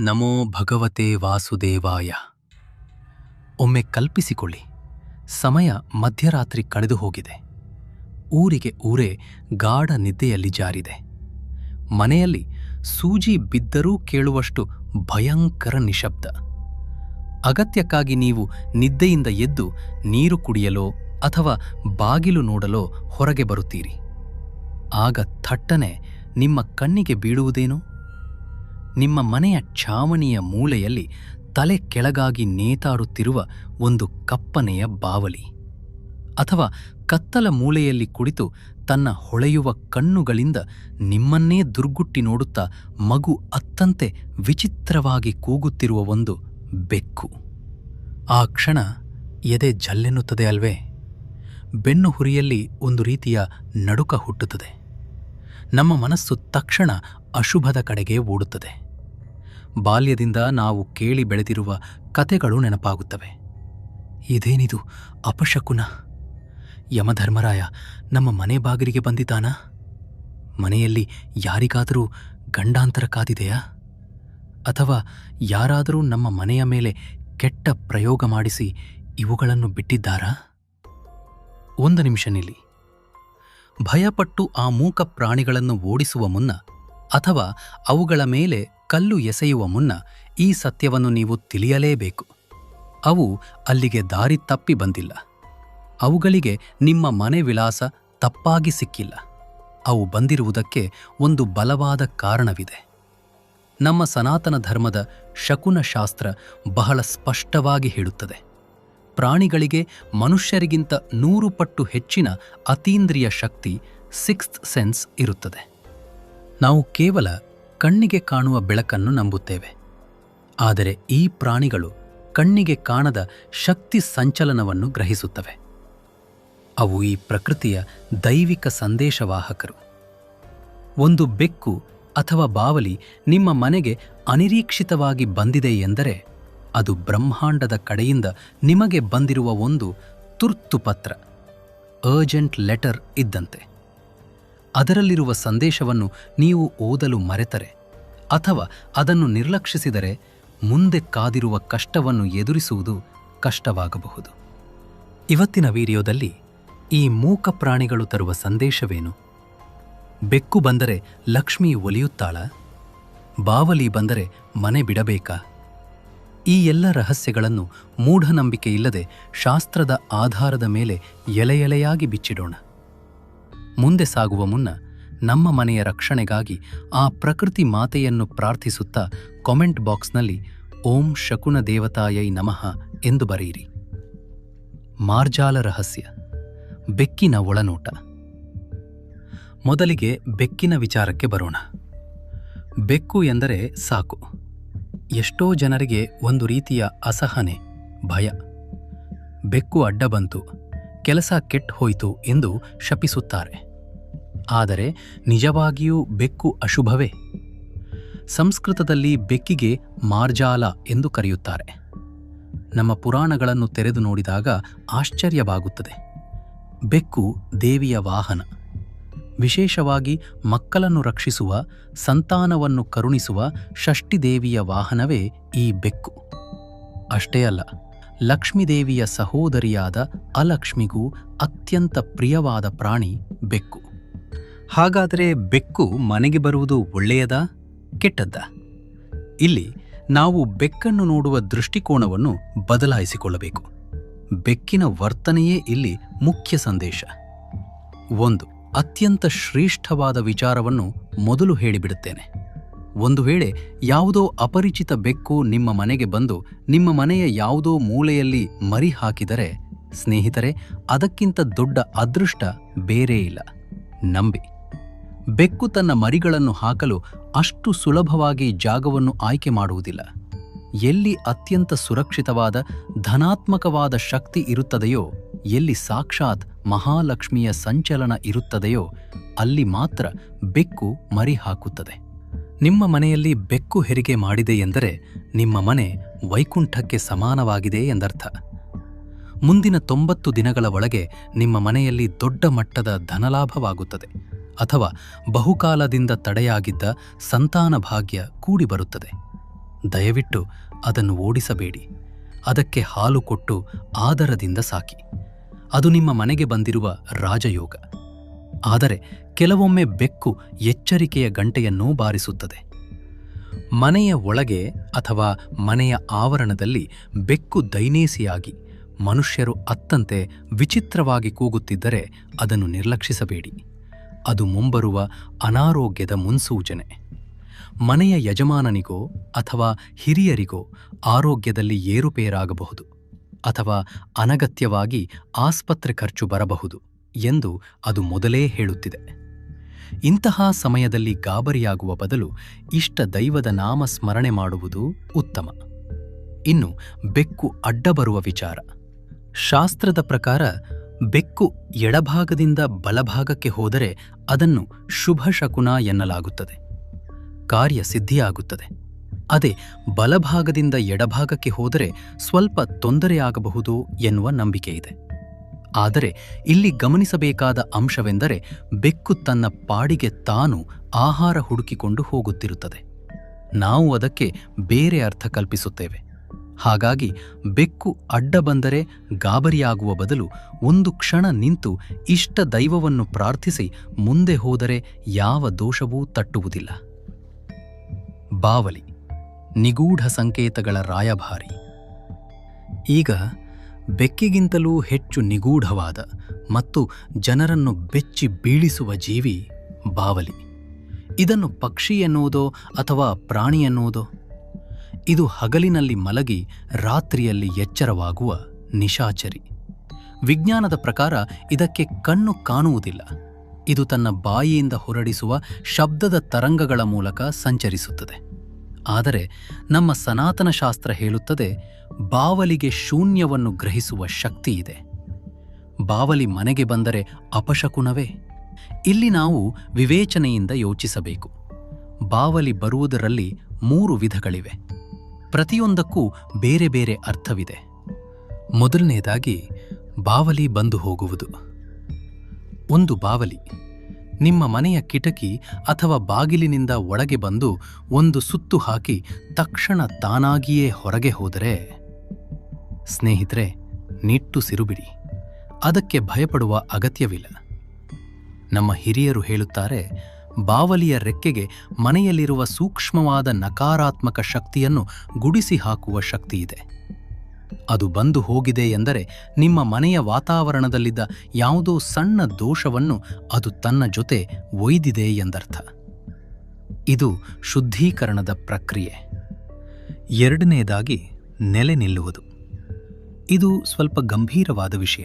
ನಮೋ ಭಗವತೆ ವಾಸುದೇವಾಯ. ಒಮ್ಮೆ ಕಲ್ಪಿಸಿಕೊಳ್ಳಿ, ಸಮಯ ಮಧ್ಯರಾತ್ರಿ ಕಳೆದು ಹೋಗಿದೆ. ಊರಿಗೆ ಊರೇ ಗಾಢ ನಿದ್ದೆಯಲ್ಲಿ ಜಾರಿದೆ. ಮನೆಯಲ್ಲಿ ಸೂಜಿ ಬಿದ್ದರೂ ಕೇಳುವಷ್ಟು ಭಯಂಕರ ನಿಶಬ್ದ. ಅಗತ್ಯಕ್ಕಾಗಿ ನೀವು ನಿದ್ದೆಯಿಂದ ಎದ್ದು ನೀರು ಕುಡಿಯಲೋ ಅಥವಾ ಬಾಗಿಲು ನೋಡಲೋ ಹೊರಗೆ ಬರುತ್ತೀರಿ. ಆಗ ಥಟ್ಟನೆ ನಿಮ್ಮ ಕಣ್ಣಿಗೆ ಬೀಳುವುದೇನು? ನಿಮ್ಮ ಮನೆಯ ಛಾವಣಿಯ ಮೂಲೆಯಲ್ಲಿ ತಲೆ ಕೆಳಗಾಗಿ ನೇತಾಡುತ್ತಿರುವ ಒಂದು ಕಪ್ಪನೆಯ ಬಾವಲಿ. ಅಥವಾ ಕತ್ತಲ ಮೂಲೆಯಲ್ಲಿ ಕುಳಿತು ತನ್ನ ಹೊಳೆಯುವ ಕಣ್ಣುಗಳಿಂದ ನಿಮ್ಮನ್ನೇ ದುರ್ಗುಟ್ಟಿ ನೋಡುತ್ತಾ ಮಗು ಅತ್ತಂತೆ ವಿಚಿತ್ರವಾಗಿ ಕೂಗುತ್ತಿರುವ ಒಂದು ಬೆಕ್ಕು. ಆ ಕ್ಷಣ ಎದೆ ಜಲ್ಲೆನ್ನುತ್ತದೆ ಅಲ್ವೇ? ಬೆನ್ನು ಹುರಿಯಲ್ಲಿ ಒಂದು ರೀತಿಯ ನಡುಕ ಹುಟ್ಟುತ್ತದೆ. ನಮ್ಮ ಮನಸ್ಸು ತಕ್ಷಣ ಅಶುಭದ ಕಡೆಗೆ ಓಡುತ್ತದೆ. ಬಾಲ್ಯದಿಂದ ನಾವು ಕೇಳಿ ಬೆಳೆದಿರುವ ಕತೆಗಳು ನೆನಪಾಗುತ್ತವೆ. ಇದೇನಿದು ಅಪಶಕುನ? ಯಮಧರ್ಮರಾಯ ನಮ್ಮ ಮನೆ ಬಾಗಿಲಿಗೆ ಬಂದಿದ್ದಾನಾ? ಮನೆಯಲ್ಲಿ ಯಾರಿಗಾದರೂ ಗಂಡಾಂತರ ಕಾದಿದೆಯಾ? ಅಥವಾ ಯಾರಾದರೂ ನಮ್ಮ ಮನೆಯ ಮೇಲೆ ಕೆಟ್ಟ ಪ್ರಯೋಗ ಮಾಡಿಸಿ ಇವುಗಳನ್ನು ಬಿಟ್ಟಿದ್ದಾರಾ? ಒಂದು ನಿಮಿಷ ನಿಲ್ಲಿ. ಭಯಪಟ್ಟು ಆ ಮೂಕ ಪ್ರಾಣಿಗಳನ್ನು ಓಡಿಸುವ ಮುನ್ನ ಅಥವಾ ಅವುಗಳ ಮೇಲೆ ಕಲ್ಲು ಎಸೆಯುವ ಮುನ್ನ ಈ ಸತ್ಯವನ್ನು ನೀವು ತಿಳಿಯಲೇಬೇಕು. ಅವು ಅಲ್ಲಿಗೆ ದಾರಿ ತಪ್ಪಿ ಬಂದಿಲ್ಲ. ಅವುಗಳಿಗೆ ನಿಮ್ಮ ಮನೆ ವಿಳಾಸ ತಪ್ಪಾಗಿ ಸಿಕ್ಕಿಲ್ಲ. ಅವು ಬಂದಿರುವುದಕ್ಕೆ ಒಂದು ಬಲವಾದ ಕಾರಣವಿದೆ. ನಮ್ಮ ಸನಾತನ ಧರ್ಮದ ಶಕುನಶಾಸ್ತ್ರ ಬಹಳ ಸ್ಪಷ್ಟವಾಗಿ ಹೇಳುತ್ತದೆ. ಪ್ರಾಣಿಗಳಿಗೆ ಮನುಷ್ಯರಿಗಿಂತ ನೂರು ಪಟ್ಟು ಹೆಚ್ಚಿನ ಅತೀಂದ್ರಿಯ ಶಕ್ತಿ ಸಿಕ್ಸ್ತ್ ಸೆನ್ಸ್ ಇರುತ್ತದೆ. ನಾವು ಕೇವಲ ಕಣ್ಣಿಗೆ ಕಾಣುವ ಬೆಳಕನ್ನು ನಂಬುತ್ತೇವೆ. ಆದರೆ ಈ ಪ್ರಾಣಿಗಳು ಕಣ್ಣಿಗೆ ಕಾಣದ ಶಕ್ತಿ ಸಂಚಲನವನ್ನು ಗ್ರಹಿಸುತ್ತವೆ. ಅವು ಈ ಪ್ರಕೃತಿಯ ದೈವಿಕ ಸಂದೇಶವಾಹಕರು. ಒಂದು ಬೆಕ್ಕು ಅಥವಾ ಬಾವಲಿ ನಿಮ್ಮ ಮನೆಗೆ ಅನಿರೀಕ್ಷಿತವಾಗಿ ಬಂದಿದೆ ಎಂದರೆ ಅದು ಬ್ರಹ್ಮಾಂಡದ ಕಡೆಯಿಂದ ನಿಮಗೆ ಬಂದಿರುವ ಒಂದು ತುರ್ತು ಪತ್ರ ಅರ್ಜೆಂಟ್ ಲೆಟರ್ ಇದ್ದಂತೆ. ಅದರಲ್ಲಿರುವ ಸಂದೇಶವನ್ನು ನೀವು ಓದಲು ಮರೆತರೆ, ಅಥವಾ ಅದನ್ನು ನಿರ್ಲಕ್ಷಿಸಿದರೆ ಮುಂದೆ ಕಾದಿರುವ ಕಷ್ಟವನ್ನು ಎದುರಿಸುವುದು ಕಷ್ಟವಾಗಬಹುದು. ಇವತ್ತಿನ ವಿಡಿಯೋದಲ್ಲಿ ಈ ಮೂಕ ಪ್ರಾಣಿಗಳು ತರುವ ಸಂದೇಶವೇನು? ಬೆಕ್ಕು ಬಂದರೆ ಲಕ್ಷ್ಮಿ ಒಲಿಯುತ್ತಾಳ? ಬಾವಲಿ ಬಂದರೆ ಮನೆ ಬಿಡಬೇಕಾ? ಈ ಎಲ್ಲ ರಹಸ್ಯಗಳನ್ನು ಮೂಢನಂಬಿಕೆಯಿಲ್ಲದೆ ಶಾಸ್ತ್ರದ ಆಧಾರದ ಮೇಲೆ ಎಲೆಯೆಲೆಯಾಗಿ ಬಿಚ್ಚಿಡೋಣ. ಮುಂದೆ ಸಾಗುವ ಮುನ್ನ ನಮ್ಮ ಮನೆಯ ರಕ್ಷಣೆಗಾಗಿ ಆ ಪ್ರಕೃತಿ ಮಾತೆಯನ್ನು ಪ್ರಾರ್ಥಿಸುತ್ತಾ ಕಾಮೆಂಟ್ ಬಾಕ್ಸ್ನಲ್ಲಿ ಓಂ ಶಕುನ ದೇವತಾಯೈ ನಮಃ ಎಂದು ಬರೆಯಿರಿ. ಮಾರ್ಜಾಲ ರಹಸ್ಯ, ಬೆಕ್ಕಿನ ಒಳನೋಟ. ಮೊದಲಿಗೆ ಬೆಕ್ಕಿನ ವಿಚಾರಕ್ಕೆ ಬರೋಣ. ಬೆಕ್ಕು ಎಂದರೆ ಸಾಕು. ಎಷ್ಟೋ ಜನರಿಗೆ ಒಂದು ರೀತಿಯ ಅಸಹನೆ, ಭಯ. ಬೆಕ್ಕು ಅಡ್ಡ ಬಂತು, ಕೆಲಸ ಕೆಟ್ಟ ಹೋಯಿತು ಎಂದು ಶಪಿಸುತ್ತಾರೆ. ಆದರೆ ನಿಜವಾಗಿಯೂ ಬೆಕ್ಕು ಅಶುಭವೇ? ಸಂಸ್ಕೃತದಲ್ಲಿ ಬೆಕ್ಕಿಗೆ ಮಾರ್ಜಾಲ ಎಂದು ಕರೆಯುತ್ತಾರೆ. ನಮ್ಮ ಪುರಾಣಗಳನ್ನು ತೆರೆದು ನೋಡಿದಾಗ ಆಶ್ಚರ್ಯವಾಗುತ್ತದೆ. ಬೆಕ್ಕು ದೇವಿಯ ವಾಹನ. ವಿಶೇಷವಾಗಿ ಮಕ್ಕಳನ್ನು ರಕ್ಷಿಸುವ, ಸಂತಾನವನ್ನು ಕರುಣಿಸುವ ಷಷ್ಠಿದೇವಿಯ ವಾಹನವೇ ಈ ಬೆಕ್ಕು. ಅಷ್ಟೇ ಅಲ್ಲ, ಲಕ್ಷ್ಮೀದೇವಿಯ ಸಹೋದರಿಯಾದ ಅಲಕ್ಷ್ಮಿಗೂ ಅತ್ಯಂತ ಪ್ರಿಯವಾದ ಪ್ರಾಣಿ ಬೆಕ್ಕು. ಹಾಗಾದರೆ ಬೆಕ್ಕು ಮನೆಗೆ ಬರುವುದು ಒಳ್ಳೆಯದಾ, ಕೆಟ್ಟದ್ದಾ? ಇಲ್ಲಿ ನಾವು ಬೆಕ್ಕನ್ನು ನೋಡುವ ದೃಷ್ಟಿಕೋನವನ್ನು ಬದಲಾಯಿಸಿಕೊಳ್ಳಬೇಕು. ಬೆಕ್ಕಿನ ವರ್ತನೆಯೇ ಇಲ್ಲಿ ಮುಖ್ಯ ಸಂದೇಶ. ಒಂದು ಅತ್ಯಂತ ಶ್ರೇಷ್ಠವಾದ ವಿಚಾರವನ್ನು ಮೊದಲು ಹೇಳಿಬಿಡುತ್ತೇನೆ. ಒಂದು ವೇಳೆ ಯಾವುದೋ ಅಪರಿಚಿತ ಬೆಕ್ಕು ನಿಮ್ಮ ಮನೆಗೆ ಬಂದು ನಿಮ್ಮ ಮನೆಯ ಯಾವುದೋ ಮೂಲೆಯಲ್ಲಿ ಮರಿ ಹಾಕಿದರೆ ಸ್ನೇಹಿತರೆ, ಅದಕ್ಕಿಂತ ದೊಡ್ಡ ಅದೃಷ್ಟ ಬೇರೇ ಇಲ್ಲ. ನಂಬಿ. ಬೆಕ್ಕು ತನ್ನ ಮರಿಗಳನ್ನು ಹಾಕಲು ಅಷ್ಟು ಸುಲಭವಾಗಿ ಜಾಗವನ್ನು ಆಯ್ಕೆ ಮಾಡುವುದಿಲ್ಲ. ಎಲ್ಲಿ ಅತ್ಯಂತ ಸುರಕ್ಷಿತವಾದ, ಧನಾತ್ಮಕವಾದ ಶಕ್ತಿ ಇರುತ್ತದೆಯೋ, ಎಲ್ಲಿ ಸಾಕ್ಷಾತ್ ಮಹಾಲಕ್ಷ್ಮಿಯ ಸಂಚಲನ ಇರುತ್ತದೆಯೋ ಅಲ್ಲಿ ಮಾತ್ರ ಬೆಕ್ಕು ಮರಿ ಹಾಕುತ್ತದೆ ನಿಮ್ಮ ಮನೆಯಲ್ಲಿ ಬೆಕ್ಕು ಹೆರಿಗೆ ಮಾಡಿದೆ ಎಂದರೆ ನಿಮ್ಮ ಮನೆ ವೈಕುಂಠಕ್ಕೆ ಸಮಾನವಾಗಿದೆ ಎಂದರ್ಥ. ಮುಂದಿನ ತೊಂಬತ್ತು ದಿನಗಳ ಒಳಗೆ ನಿಮ್ಮ ಮನೆಯಲ್ಲಿ ದೊಡ್ಡ ಮಟ್ಟದ ಧನಲಾಭವಾಗುತ್ತದೆ ಅಥವಾ ಬಹುಕಾಲದಿಂದ ತಡೆಯಾಗಿದ್ದ ಸಂತಾನ ಭಾಗ್ಯ ಕೂಡಿಬರುತ್ತದೆ ದಯವಿಟ್ಟು ಅದನ್ನು ಓಡಿಸಬೇಡಿ. ಅದಕ್ಕೆ ಹಾಲು ಕೊಟ್ಟು ಆದರದಿಂದ ಸಾಕಿ. ಅದು ನಿಮ್ಮ ಮನೆಗೆ ಬಂದಿರುವ ರಾಜಯೋಗ. ಆದರೆ ಕೆಲವೊಮ್ಮೆ ಬೆಕ್ಕು ಎಚ್ಚರಿಕೆಯ ಗಂಟೆಯನ್ನೂ ಬಾರಿಸುತ್ತದೆ. ಮನೆಯ ಒಳಗೆ ಅಥವಾ ಮನೆಯ ಆವರಣದಲ್ಲಿ ಬೆಕ್ಕು ದೈನೇಸಿಯಾಗಿ ಮನುಷ್ಯರು ಅತ್ತಂತೆ ವಿಚಿತ್ರವಾಗಿ ಕೂಗುತ್ತಿದ್ದರೆ ಅದನ್ನು ನಿರ್ಲಕ್ಷಿಸಬೇಡಿ. ಅದು ಮುಂಬರುವ ಅನಾರೋಗ್ಯದ ಮುನ್ಸೂಚನೆ. ಮನೆಯ ಯಜಮಾನನಿಗೋ ಅಥವಾ ಹಿರಿಯರಿಗೋ ಆರೋಗ್ಯದಲ್ಲಿ ಏರುಪೇರಾಗಬಹುದು. ಅಥವಾ ಅನಗತ್ಯವಾಗಿ ಆಸ್ಪತ್ರೆ ಖರ್ಚು ಬರಬಹುದು ಎಂದು ಅದು ಮೊದಲೇ ಹೇಳುತ್ತಿದೆ. ಇಂತಹ ಸಮಯದಲ್ಲಿ ಗಾಬರಿಯಾಗುವ ಬದಲು ಇಷ್ಟ ದೈವದ ನಾಮ ಸ್ಮರಣೆ ಮಾಡುವುದು ಉತ್ತಮ. ಇನ್ನು ಬೆಕ್ಕು ಅಡ್ಡ ಬರುವ ವಿಚಾರ. ಶಾಸ್ತ್ರದ ಪ್ರಕಾರ ಬೆಕ್ಕು ಎಡಭಾಗದಿಂದ ಬಲಭಾಗಕ್ಕೆ ಹೋದರೆ ಅದನ್ನು ಶುಭ ಶಕುನ ಎನ್ನಲಾಗುತ್ತದೆ. ಕಾರ್ಯ ಸಿದ್ಧಿಯಾಗುತ್ತದೆ. ಅದೇ ಬಲಭಾಗದಿಂದ ಎಡಭಾಗಕ್ಕೆ ಹೋದರೆ ಸ್ವಲ್ಪ ತೊಂದರೆಯಾಗಬಹುದು ಎನ್ನುವ ನಂಬಿಕೆ ಇದೆ. ಆದರೆ ಇಲ್ಲಿ ಗಮನಿಸಬೇಕಾದ ಅಂಶವೆಂದರೆ ಬೆಕ್ಕು ತನ್ನ ಪಾಡಿಗೆ ತಾನು ಆಹಾರ ಹುಡುಕಿಕೊಂಡು ಹೋಗುತ್ತಿರುತ್ತದೆ. ನಾವು ಅದಕ್ಕೆ ಬೇರೆ ಅರ್ಥ ಕಲ್ಪಿಸುತ್ತೇವೆ. ಹಾಗಾಗಿ ಬೆಕ್ಕು ಅಡ್ಡ ಬಂದರೆ ಗಾಬರಿಯಾಗುವ ಬದಲು ಒಂದು ಕ್ಷಣ ನಿಂತು ಇಷ್ಟ ದೈವವನ್ನು ಪ್ರಾರ್ಥಿಸಿ ಮುಂದೆ ಹೋದರೆ ಯಾವ ದೋಷವೂ ತಟ್ಟುವುದಿಲ್ಲ. ಬಾವಲಿ ನಿಗೂಢ ಸಂಕೇತಗಳ ರಾಯಭಾರಿ. ಈಗ ಬೆಕ್ಕಿಗಿಂತಲೂ ಹೆಚ್ಚು ನಿಗೂಢವಾದ ಮತ್ತು ಜನರನ್ನು ಬೆಚ್ಚಿ ಬೀಳಿಸುವ ಜೀವಿ ಬಾವಲಿ. ಇದನ್ನು ಪಕ್ಷಿ ಎನ್ನುವುದೋ ಅಥವಾ ಪ್ರಾಣಿ ಎನ್ನುವುದೋ? ಇದು ಹಗಲಿನಲ್ಲಿ ಮಲಗಿ ರಾತ್ರಿಯಲ್ಲಿ ಎಚ್ಚರವಾಗುವ ನಿಶಾಚರಿ. ವಿಜ್ಞಾನದ ಪ್ರಕಾರ ಇದಕ್ಕೆ ಕಣ್ಣು ಕಾಣುವುದಿಲ್ಲ. ಇದು ತನ್ನ ಬಾಯಿಯಿಂದ ಹೊರಡಿಸುವ ಶಬ್ದದ ತರಂಗಗಳ ಮೂಲಕ ಸಂಚರಿಸುತ್ತದೆ. ಆದರೆ ನಮ್ಮ ಸನಾತನ ಶಾಸ್ತ್ರ ಹೇಳುತ್ತದೆ, ಬಾವಲಿಗೆ ಶೂನ್ಯವನ್ನು ಗ್ರಹಿಸುವ ಶಕ್ತಿ ಇದೆ. ಬಾವಲಿ ಮನೆಗೆ ಬಂದರೆ ಅಪಶಕುನವೇ? ಇಲ್ಲಿ ನಾವು ವಿವೇಚನೆಯಿಂದ ಯೋಚಿಸಬೇಕು. ಬಾವಲಿ ಬರುವುದರಲ್ಲಿ ಮೂರು ವಿಧಗಳಿವೆ. ಪ್ರತಿಯೊಂದಕ್ಕೂ ಬೇರೆ ಬೇರೆ ಅರ್ಥವಿದೆ. ಮೊದಲನೆಯದಾಗಿ ಬಾವಲಿ ಬಂದು ಹೋಗುವುದು. ಒಂದು ಬಾವಲಿ. ನಿಮ್ಮ ಮನೆಯ ಕಿಟಕಿ ಅಥವಾ ಬಾಗಿಲಿನಿಂದ ಒಳಗೆ ಬಂದು ಒಂದು ಸುತ್ತು ಹಾಕಿ ತಕ್ಷಣ ತಾನಾಗಿಯೇ ಹೊರಗೆ ಹೋದರೆ? ಸ್ನೇಹಿತರೆ ನಿಟ್ಟುಸಿರುಬಿಡಿ ಅದಕ್ಕೆ ಭಯಪಡುವ ಅಗತ್ಯವಿಲ್ಲ. ನಮ್ಮ ಹಿರಿಯರು ಹೇಳುತ್ತಾರೆ, ಬಾವಲಿಯ ರೆಕ್ಕೆಗೆ ಮನೆಯಲ್ಲಿರುವ ಸೂಕ್ಷ್ಮವಾದ ನಕಾರಾತ್ಮಕ ಶಕ್ತಿಯನ್ನು ಗುಡಿಸಿ ಹಾಕುವ ಶಕ್ತಿಯಿದೆ. ಅದು ಬಂದು ಹೋಗಿದೆ ಎಂದರೆ ನಿಮ್ಮ ಮನೆಯ ವಾತಾವರಣದಲ್ಲಿದ್ದ ಯಾವುದೋ ಸಣ್ಣ ದೋಷವನ್ನು ಅದು ತನ್ನ ಜೊತೆ ಒಯ್ದಿದೆ ಎಂದರ್ಥ. ಇದು ಶುದ್ಧೀಕರಣದ ಪ್ರಕ್ರಿಯೆ. ಎರಡನೆಯದಾಗಿ ನೆಲೆ ನಿಲ್ಲುವುದು. ಇದು ಸ್ವಲ್ಪ ಗಂಭೀರವಾದ ವಿಷಯ.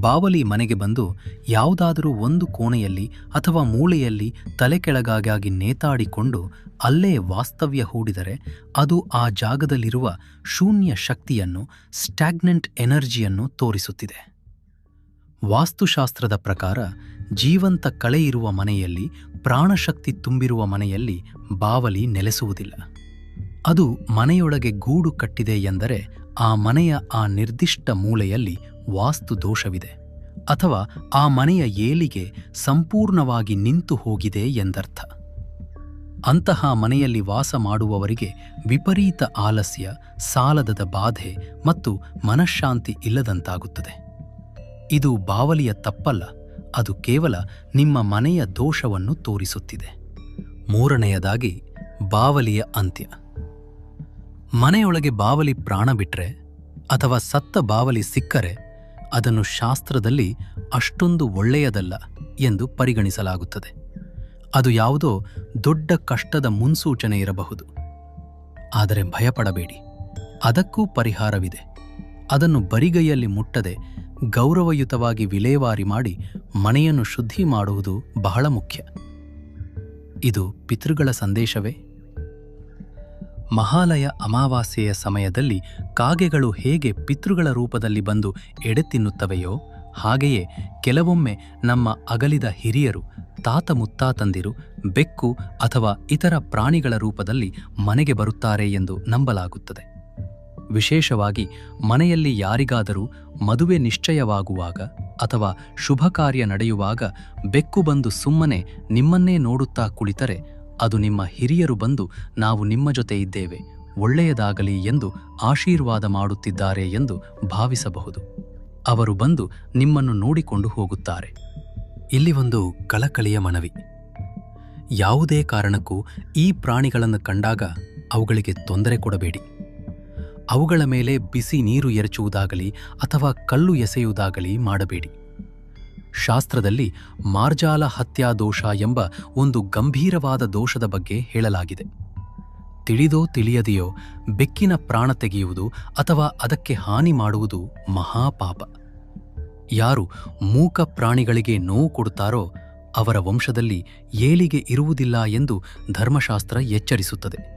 ಬಾವಲಿ ಮನೆಗೆ ಬಂದು ಯಾವುದಾದರೂ ಒಂದು ಕೋಣೆಯಲ್ಲಿ ಅಥವಾ ಮೂಳೆಯಲ್ಲಿ ತಲೆ ಕೆಳಗಾಗಿ ನೇತಾಡಿಕೊಂಡು ಅಲ್ಲೇ ವಾಸ್ತವ್ಯ ಹೂಡಿದರೆ ಅದು ಆ ಜಾಗದಲ್ಲಿರುವ ಶೂನ್ಯ ಶಕ್ತಿಯನ್ನು ಸ್ಟ್ಯಾಗ್ನೆಂಟ್ ಎನರ್ಜಿಯನ್ನು ತೋರಿಸುತ್ತಿದೆ. ವಾಸ್ತುಶಾಸ್ತ್ರದ ಪ್ರಕಾರ ಜೀವಂತ ಕಳೆ ಇರುವ ಮನೆಯಲ್ಲಿ ಪ್ರಾಣಶಕ್ತಿ ತುಂಬಿರುವ ಮನೆಯಲ್ಲಿ ಬಾವಲಿ ನೆಲೆಸುವುದಿಲ್ಲ. ಅದು ಮನೆಯೊಳಗೆ ಗೂಡು ಕಟ್ಟಿದೆ ಎಂದರೆ ಆ ಮನೆಯ ಆ ನಿರ್ದಿಷ್ಟ ಮೂಲೆಯಲ್ಲಿ ವಾಸ್ತು ದೋಷವಿದೆ ಅಥವಾ ಆ ಮನೆಯ ಏಲಿಗೆ ಸಂಪೂರ್ಣವಾಗಿ ನಿಂತು ಹೋಗಿದೆ ಎಂದರ್ಥ. ಅಂತಹ ಮನೆಯಲ್ಲಿ ವಾಸ ಮಾಡುವವರಿಗೆ ವಿಪರೀತ ಆಲಸ್ಯ, ಸಾಲದದ ಬಾಧೆ ಮತ್ತು ಮನಃಶಾಂತಿ ಇಲ್ಲದಂತಾಗುತ್ತದೆ. ಇದು ಬಾವಲಿಯ ತಪ್ಪಲ್ಲ, ಅದು ಕೇವಲ ನಿಮ್ಮ ಮನೆಯ ದೋಷವನ್ನು ತೋರಿಸುತ್ತಿದೆ. ಮೂರನೆಯದಾಗಿ, ಬಾವಲಿಯ ಅಂತ್ಯ. ಮನೆಯೊಳಗೆ ಬಾವಲಿ ಪ್ರಾಣ ಬಿಟ್ರೆ ಅಥವಾ ಸತ್ತ ಬಾವಲಿ ಸಿಕ್ಕರೆ ಅದನ್ನು ಶಾಸ್ತ್ರದಲ್ಲಿ ಅಷ್ಟೊಂದು ಒಳ್ಳೆಯದಲ್ಲ ಎಂದು ಪರಿಗಣಿಸಲಾಗುತ್ತದೆ. ಅದು ಯಾವುದೋ ದೊಡ್ಡ ಕಷ್ಟದ ಮುನ್ಸೂಚನೆ ಇರಬಹುದು. ಆದರೆ ಭಯಪಡಬೇಡಿ. ಅದಕ್ಕೂ ಪರಿಹಾರವಿದೆ. ಅದನ್ನು ಬರಿಗೈಯಲ್ಲಿ ಮುಟ್ಟದೆ ಗೌರವಯುತವಾಗಿ ವಿಲೇವಾರಿ ಮಾಡಿ ಮನೆಯನ್ನು ಶುದ್ಧಿ ಮಾಡುವುದು ಬಹಳ ಮುಖ್ಯ. ಇದು ಪಿತೃಗಳ ಸಂದೇಶವೇ? ಮಹಾಲಯ ಅಮಾವಾಸ್ಯೆಯ ಸಮಯದಲ್ಲಿ ಕಾಗೆಗಳು ಹೇಗೆ ಪಿತೃಗಳ ರೂಪದಲ್ಲಿ ಬಂದು ಎಡೆ ತಿನ್ನುತ್ತವೆಯೋ, ಹಾಗೆಯೇ ಕೆಲವೊಮ್ಮೆ ನಮ್ಮ ಅಗಲಿದ ಹಿರಿಯರು, ತಾತ ಮುತ್ತಾತಂದಿರು, ಬೆಕ್ಕು ಅಥವಾ ಇತರ ಪ್ರಾಣಿಗಳ ರೂಪದಲ್ಲಿ ಮನೆಗೆ ಬರುತ್ತಾರೆ ಎಂದು ನಂಬಲಾಗುತ್ತದೆ. ವಿಶೇಷವಾಗಿ ಮನೆಯಲ್ಲಿ ಯಾರಿಗಾದರೂ ಮದುವೆ ನಿಶ್ಚಯವಾಗುವಾಗ ಅಥವಾ ಶುಭ ಕಾರ್ಯ ನಡೆಯುವಾಗ ಬೆಕ್ಕು ಬಂದು ಸುಮ್ಮನೆ ನಿಮ್ಮನ್ನೇ ನೋಡುತ್ತಾ ಕುಳಿತರೆ ಅದು ನಿಮ್ಮ ಹಿರಿಯರು ಬಂದು ನಾವು ನಿಮ್ಮ ಜೊತೆ ಇದ್ದೇವೆ. ಒಳ್ಳೆಯದಾಗಲಿ ಎಂದು ಆಶೀರ್ವಾದ ಮಾಡುತ್ತಿದ್ದಾರೆ ಎಂದು ಭಾವಿಸಬಹುದು. ಅವರು ಬಂದು ನಿಮ್ಮನ್ನು ನೋಡಿಕೊಂಡು ಹೋಗುತ್ತಾರೆ. ಇಲ್ಲಿ ಒಂದು ಕಳಕಳಿಯ ಮನವಿ. ಯಾವುದೇ ಕಾರಣಕ್ಕೂ ಈ ಪ್ರಾಣಿಗಳನ್ನು ಕಂಡಾಗ ಅವುಗಳಿಗೆ ತೊಂದರೆ ಕೊಡಬೇಡಿ. ಅವುಗಳ ಮೇಲೆ ಬಿಸಿ ನೀರು ಎರಚುವುದಾಗಲಿ ಅಥವಾ ಕಲ್ಲು ಎಸೆಯುವುದಾಗಲಿ ಮಾಡಬೇಡಿ. ಶಾಸ್ತ್ರದಲ್ಲಿ ಮಾರ್ಜಾಲ ಹತ್ಯಾ ದೋಷ ಎಂಬ ಒಂದು ಗಂಭೀರವಾದ ದೋಷದ ಬಗ್ಗೆ ಹೇಳಲಾಗಿದೆ. ತಿಳಿದೋ ತಿಳಿಯದೆಯೋ ಬೆಕ್ಕಿನ ಪ್ರಾಣ ತೆಗೆಯುವುದು ಅಥವಾ ಅದಕ್ಕೆ ಹಾನಿ ಮಾಡುವುದು ಮಹಾಪಾಪ. ಯಾರು ಮೂಕ ಪ್ರಾಣಿಗಳಿಗೆ ನೋವು ಕೊಡುತ್ತಾರೋ ಅವರ ವಂಶದಲ್ಲಿ ಏಳಿಗೆ ಇರುವುದಿಲ್ಲ ಎಂದು ಧರ್ಮಶಾಸ್ತ್ರ ಎಚ್ಚರಿಸುತ್ತದೆ.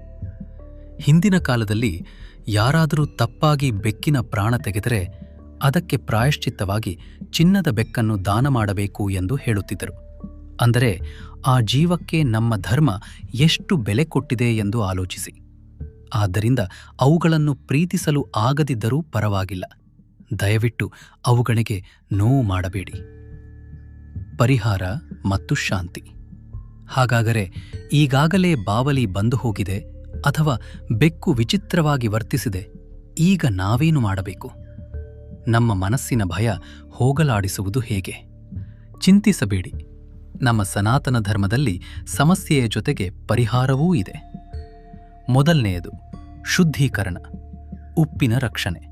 ಹಿಂದಿನ ಕಾಲದಲ್ಲಿ ಯಾರಾದರೂ ತಪ್ಪಾಗಿ ಬೆಕ್ಕಿನ ಪ್ರಾಣ ತೆಗೆದರೆ ಅದಕ್ಕೆ ಪ್ರಾಯಶ್ಚಿತ್ತವಾಗಿ ಚಿನ್ನದ ಬೆಕ್ಕನ್ನು ದಾನ ಮಾಡಬೇಕು ಎಂದು ಹೇಳುತ್ತಿದ್ದರು. ಅಂದರೆ ಆ ಜೀವಕ್ಕೆ ನಮ್ಮ ಧರ್ಮ ಎಷ್ಟು ಬೆಲೆ ಕೊಟ್ಟಿದೆ ಎಂದು ಆಲೋಚಿಸಿ. ಆದ್ದರಿಂದ ಅವುಗಳನ್ನು ಪ್ರೀತಿಸಲು ಆಗದಿದ್ದರೂ ಪರವಾಗಿಲ್ಲ. ದಯವಿಟ್ಟು ಅವುಗಳಿಗೆ ನೋವು ಮಾಡಬೇಡಿ. ಪರಿಹಾರ ಮತ್ತು ಶಾಂತಿ. ಹಾಗಾದರೆ ಈಗಾಗಲೇ ಬಾವಲಿ ಬಂದು ಹೋಗಿದೆ ಅಥವಾ ಬೆಕ್ಕು ವಿಚಿತ್ರವಾಗಿ ವರ್ತಿಸಿದೆ, ಈಗ ನಾವೇನು ಮಾಡಬೇಕು? ನಮ್ಮ ಮನಸ್ಸಿನ ಭಯ ಹೋಗಲಾಡಿಸುವುದು ಹೇಗೆ? ಚಿಂತಿಸಬೇಡಿ. ನಮ್ಮ ಸನಾತನ ಧರ್ಮದಲ್ಲಿ ಸಮಸ್ಯೆಯ ಜೊತೆಗೆ ಪರಿಹಾರವೂ ಇದೆ. ಮೊದಲನೆಯದು, ಶುದ್ಧೀಕರಣ, ಉಪ್ಪಿನ ರಕ್ಷಣೆ.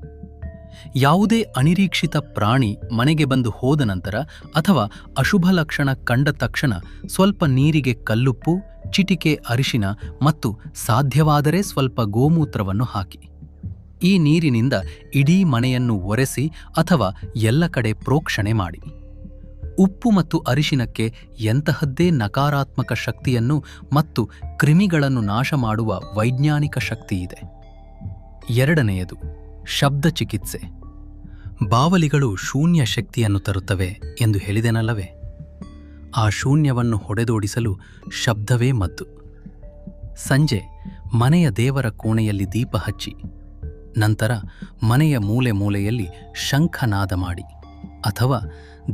ಯಾವುದೇ ಅನಿರೀಕ್ಷಿತ ಪ್ರಾಣಿ ಮನೆಗೆ ಬಂದು ಹೋದ ನಂತರ ಅಥವಾ ಅಶುಭ ಲಕ್ಷಣ ಕಂಡ ತಕ್ಷಣ ಸ್ವಲ್ಪ ನೀರಿಗೆ ಕಲ್ಲುಪ್ಪು, ಚಿಟಿಕೆ ಅರಿಶಿನ ಮತ್ತು ಸಾಧ್ಯವಾದರೆ ಸ್ವಲ್ಪ ಗೋಮೂತ್ರವನ್ನು ಹಾಕಿ. ಈ ನೀರಿನಿಂದ ಇಡೀ ಮನೆಯನ್ನು ಒರೆಸಿ ಅಥವಾ ಎಲ್ಲ ಕಡೆ ಪ್ರೋಕ್ಷಣೆ ಮಾಡಿ. ಉಪ್ಪು ಮತ್ತು ಅರಿಶಿನಕ್ಕೆ ಎಂತಹದ್ದೇ ನಕಾರಾತ್ಮಕ ಶಕ್ತಿಯನ್ನು ಮತ್ತು ಕ್ರಿಮಿಗಳನ್ನು ನಾಶ ಮಾಡುವ ವೈಜ್ಞಾನಿಕ ಶಕ್ತಿಯಿದೆ ಎರಡನೆಯದು, ಶಬ್ದ ಚಿಕಿತ್ಸೆ. ಬಾವಲಿಗಳು ಶೂನ್ಯ ಶಕ್ತಿಯನ್ನು ತರುತ್ತವೆ ಎಂದು ಹೇಳಿದೆನಲ್ಲವೇ? ಆ ಶೂನ್ಯವನ್ನು ಹೊಡೆದೋಡಿಸಲು ಶಬ್ದವೇ ಮದ್ದು. ಸಂಜೆ, ಮನೆಯ ದೇವರ ಕೋಣೆಯಲ್ಲಿ ದೀಪ ಹಚ್ಚಿ. ನಂತರ ಮನೆಯ ಮೂಲೆ ಮೂಲೆಯಲ್ಲಿ ಶಂಖನಾದ ಮಾಡಿ ಅಥವಾ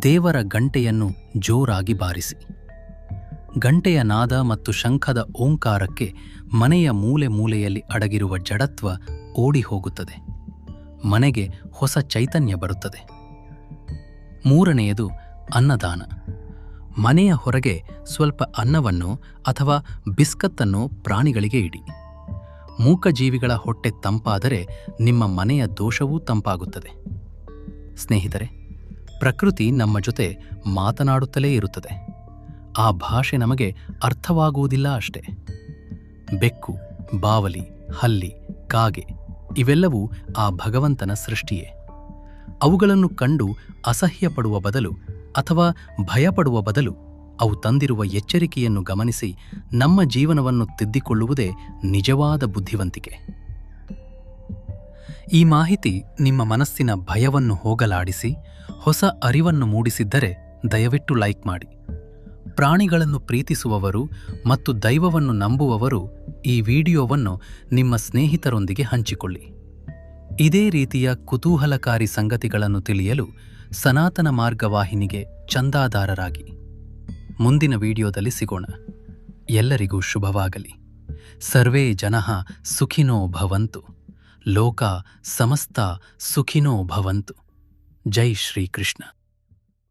ದೇವರ ಗಂಟೆಯನ್ನು ಜೋರಾಗಿ ಬಾರಿಸಿ. ಗಂಟೆಯ ನಾದ ಮತ್ತು ಶಂಖದ ಓಂಕಾರಕ್ಕೆ ಮನೆಯ ಮೂಲೆ ಮೂಲೆಯಲ್ಲಿ ಅಡಗಿರುವ ಜಡತ್ವ ಓಡಿ ಹೋಗುತ್ತದೆ ಮನೆಗೆ ಹೊಸ ಚೈತನ್ಯ ಬರುತ್ತದೆ. ಮೂರನೆಯದು ಅನ್ನದಾನ. ಮನೆಯ ಹೊರಗೆ ಸ್ವಲ್ಪ ಅನ್ನವನ್ನು ಅಥವಾ ಬಿಸ್ಕತ್ತನ್ನು ಪ್ರಾಣಿಗಳಿಗೆ ಇಡಿ. ಮೂಕಜೀವಿಗಳ ಹೊಟ್ಟೆ ತಂಪಾದರೆ ನಿಮ್ಮ ಮನೆಯ ದೋಷವೂ ತಂಪಾಗುತ್ತದೆ. ಸ್ನೇಹಿತರೆ, ಪ್ರಕೃತಿ ನಮ್ಮ ಜೊತೆ ಮಾತನಾಡುತ್ತಲೇ ಇರುತ್ತದೆ. ಆ ಭಾಷೆ ನಮಗೆ ಅರ್ಥವಾಗುವುದಿಲ್ಲ ಅಷ್ಟೆ. ಬೆಕ್ಕು, ಬಾವಲಿ, ಹಲ್ಲಿ, ಕಾಗೆ ಇವೆಲ್ಲವೂ ಆ ಭಗವಂತನ ಸೃಷ್ಟಿಯೇ. ಅವುಗಳನ್ನು ಕಂಡು ಅಸಹ್ಯಪಡುವ ಬದಲು ಅಥವಾ ಭಯಪಡುವ ಬದಲು ಅವು ತಂದಿರುವ ಎಚ್ಚರಿಕೆಯನ್ನು ಗಮನಿಸಿ ನಮ್ಮ ಜೀವನವನ್ನು ತಿದ್ದಿಕೊಳ್ಳುವುದೇ ನಿಜವಾದ ಬುದ್ಧಿವಂತಿಕೆ. ಈ ಮಾಹಿತಿ ನಿಮ್ಮ ಮನಸ್ಸಿನ ಭಯವನ್ನು ಹೋಗಲಾಡಿಸಿ, ಹೊಸ ಅರಿವನ್ನು ಮೂಡಿಸಿದ್ದರೆ ದಯವಿಟ್ಟು ಲೈಕ್ ಮಾಡಿ. ಪ್ರಾಣಿಗಳನ್ನು ಪ್ರೀತಿಸುವವರು ಮತ್ತು ದೈವವನ್ನು ನಂಬುವವರು ಈ ವಿಡಿಯೋವನ್ನು ನಿಮ್ಮ ಸ್ನೇಹಿತರೊಂದಿಗೆ ಹಂಚಿಕೊಳ್ಳಿ. ಇದೇ ರೀತಿಯ ಕುತೂಹಲಕಾರಿ ಸಂಗತಿಗಳನ್ನು ತಿಳಿಯಲು ಸನಾತನ ಮಾರ್ಗವಾಹಿನಿಗೆ ಚಂದಾದಾರರಾಗಿ. ಮುಂದಿನ ವಿಡಿಯೋದಲ್ಲಿ ಸಿಗೋಣ. ಎಲ್ಲರಿಗೂ ಶುಭವಾಗಲಿ. ಸರ್ವೇ ಜನ ಸುಖಿನೋ ಭವಂತು. ಲೋಕ ಸಮಸ್ತ ಸುಖಿನೋ ಭವಂತು. ಜೈ ಶ್ರೀಕೃಷ್ಣ.